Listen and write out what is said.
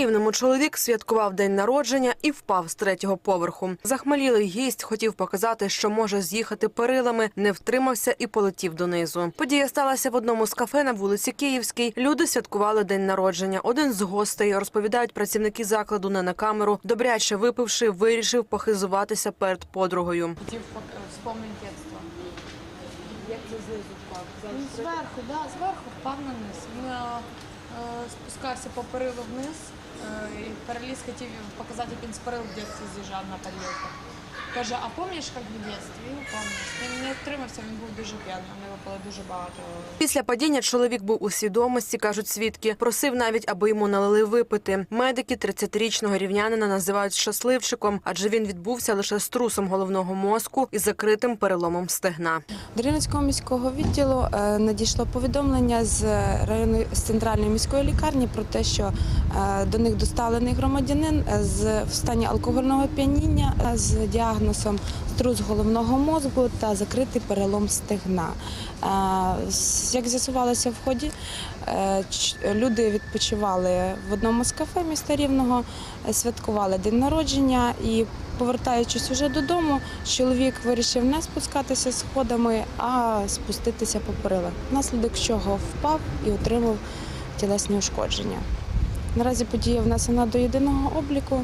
Рівному чоловік святкував день народження і впав з третього поверху. Захмелілий гість хотів показати, що може з'їхати перилами, не втримався і полетів донизу. Подія сталася в одному з кафе на вулиці Київській. Люди святкували день народження. Один з гостей розповідають працівники закладу не на камеру. Добряче випивши, вирішив похизуватися перед подругою. Хотів пок- вспомнити дитинство. Як це знизу впав? Зверху, да, зверху впав на низ. Е, спускався по перилу вниз е, і переліз хотів показати, як він з перил в це з'їжджав на тарілку. Каже, а пам'ятаєш, як в дитинстві? Він пам'ятаєш. Він не втримався, він був дуже п'яний, нього було дуже багато. Після падіння чоловік був у свідомості, кажуть свідки. Просив навіть, аби йому налили випити. Медики 30-річного рівнянина називають щасливчиком, адже він відбувся лише з трусом головного мозку і закритим переломом стегна. До Рівненського міського відділу е, надійшло повідомлення з районної з центральної міської лікарні про те, що е, до них доставлений громадянин е, з в стані алкогольного п'яніння е, з діагнозом струс головного мозку та закритий перелом стегна. Як з'ясувалося в ході, е, люди відпочивали в одному з кафе міста Рівного, святкували день народження і повертаючись уже додому, чоловік вирішив не спускатися сходами, а спуститися по перилах, внаслідок чого впав і отримав тілесні ушкодження. Наразі подія внесена до єдиного обліку.